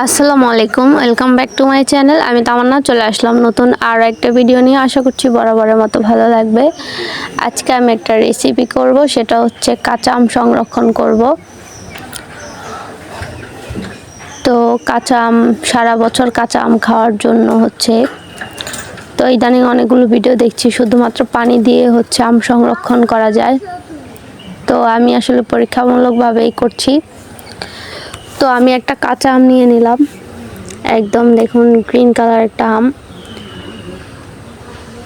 আসসালামু আলাইকুম welcome back to my channel আমি তামান্না চলে আসলাম নতুন আর একটা ভিডিও নিয়ে। আশা করছি বরাবরের মতো ভালো লাগবে। আজকে আমি একটা রেসিপি করব, সেটা হচ্ছে কাঁচা আম সংরক্ষণ করব। তো কাঁচা আম, সারা বছর কাঁচা আম খাওয়ার জন্য হচ্ছে। তো ইদানিং অনেকগুলো ভিডিও দেখছি, শুধুমাত্র পানি দিয়ে হচ্ছে আম সংরক্ষণ করা যায়। তো আমি আসলে পরীক্ষামূলকভাবেই করছি। তো আমি একটা কাঁচা আম নিয়ে নিলাম। একদম দেখুন গ্রিন কালার একটা আম।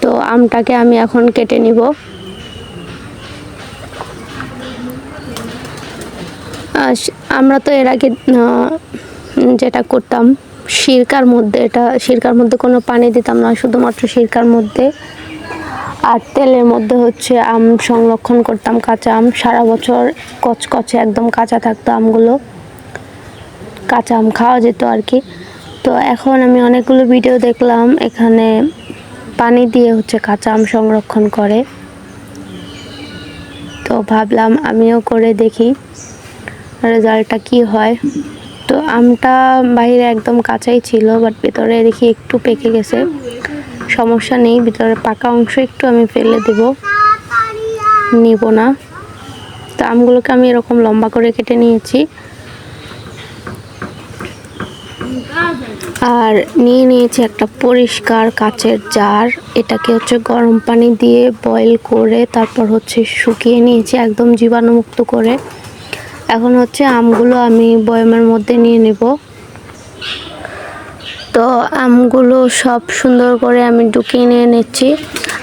তো আমটাকে আমি এখন কেটে নিব। আমরা তো এর আগে যেটা করতাম, সিরকার মধ্যে এটা, সিরকার মধ্যে কোনো পানি দিতাম না, শুধুমাত্র সিরকার মধ্যে। আর তেলের মধ্যে হচ্ছে আম সংরক্ষণ করতাম, কাঁচা আম। সারা বছর কচকচে একদম কাঁচা থাকতো আমগুলো। কাঁচা আম খাওয়া যেত আর কি। তো এখন আমি অনেকগুলো ভিডিও দেখলাম, এখানে পানি দিয়ে হচ্ছে কাঁচা আম সংরক্ষণ করে। তো ভাবলাম আমিও করে দেখি রেজাল্টটা কি হয়। তো আমটা বাইরে একদম কাঁচাই ছিল বাট ভিতরে দেখি একটু পেকে গেছে। সমস্যা নেই, ভিতরে পাকা অংশ একটু আমি ফেলে দেব। নিব না। তো আমগুলোকে আমি এরকম লম্বা করে কেটে নিয়েছি। আর নিয়ে নিয়েছি একটা পরিষ্কার কাচের জার। এটাকে হচ্ছে গরম পানি দিয়ে বয়েল করে তারপর হচ্ছে শুকিয়ে নিয়েছি একদম জীবাণুমুক্ত করে। এখন হচ্ছে আমগুলো আমি বয়মের মধ্যে নিয়ে নেব। তো আমগুলো সব সুন্দর করে আমি ঢুকিয়ে নিয়ে নিচ্ছি।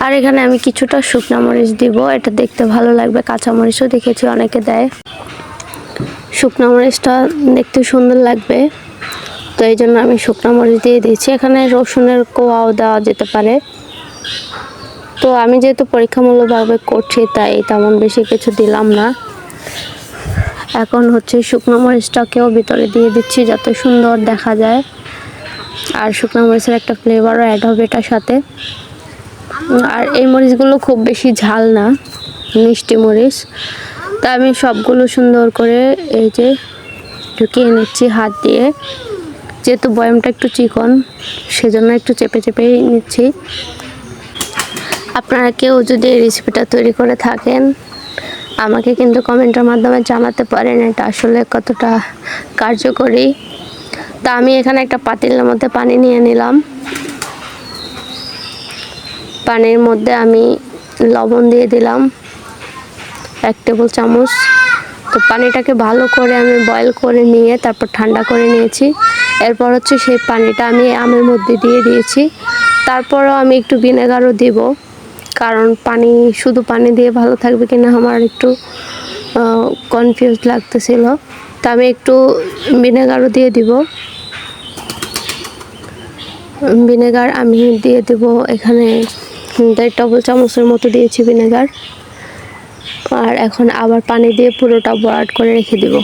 আর এখানে আমি কিছুটা শুকনো মরিচ দিব, এটা দেখতে ভালো লাগবে, কাঁচা মরিচও দেখেছি অনেকে দেয়। শুকনো মরিচটা দেখতে সুন্দর লাগবে। এই জন্য আমি শুকনো মরিচ দিয়ে দিয়েছি। এখানে রসুনের কোয়াও দেওয়া যেতে পারে। তো আমি যেহেতু পরীক্ষামূলকভাবে করছি, তাই তেমন বেশি কিছু দিলাম না। এখন হচ্ছে শুকনো মরিচটাকেও ভিতরে দিয়ে দিচ্ছি যাতে সুন্দর দেখা যায়। আর শুকনো মরিচের একটা ফ্লেভারও অ্যাড হবে এটার সাথে। আর এই মরিচগুলো খুব বেশি ঝাল না, মিষ্টি মরিচ। তা আমি সবগুলো সুন্দর করে এই যে ঢুকিয়ে নিচ্ছি হাত দিয়ে। যেহেতু বয়ামটা একটু চিকন, সেজন্য একটু চেপে চেপেই নিচ্ছি। আপনারা কেউ যদি এই রেসিপিটা তৈরি করে থাকেন, আমাকে কিন্তু কমেন্টের মাধ্যমে জানাতে পারেন এটা আসলে কতটা কার্যকরী। তা আমি এখানে একটা পাতিলের মধ্যে পানি নিয়ে নিলাম। পানির মধ্যে আমি লবণ দিয়ে দিলাম, এক টেবিল চামচ। তো পানিটাকে ভালো করে আমি বয়েল করে নিয়ে তারপর ঠান্ডা করে নিয়েছি। এরপর হচ্ছে সেই পানিটা আমি আমের মধ্যে দিয়ে দিয়েছি। তারপরও আমি একটু ভিনেগারও দিব, কারণ পানি, শুধু পানি দিয়ে ভালো থাকবে কিনা আমার একটু কনফিউজ লাগতেছিল। তা আমি একটু ভিনেগারও দিয়ে দিব। ভিনেগার আমি দিয়ে দেব এখানে দেড় টেবিল চামচের মতো দিয়েছি ভিনেগার। আর এখন আবার পানি দিয়ে পুরোটা বরাট করে রেখে দেব।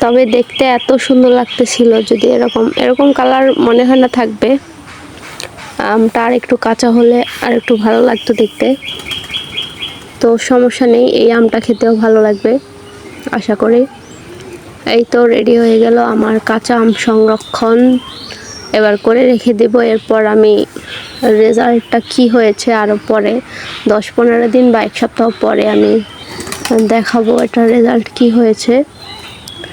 তবে দেখতে এত সুন্দর লাগতেছিল যদি এরকম এরকম কালার মনে হয় না থাকবে। আমটা আর একটু কাঁচা হলে আর একটু ভালো লাগতো দেখতে। তো সমস্যা নেই, এই আমটা খেতেও ভালো লাগবে, আশা করি। এই তো রেডি হয়ে গেল আমার কাঁচা আম সংরক্ষণ। এবার করে রেখে দেব, এরপর আমি রেজাল্টটা কি হয়েছে আরও পরে, দশ পনেরো দিন বা এক সপ্তাহ পরে আমি দেখাবো এটার রেজাল্ট কি হয়েছে।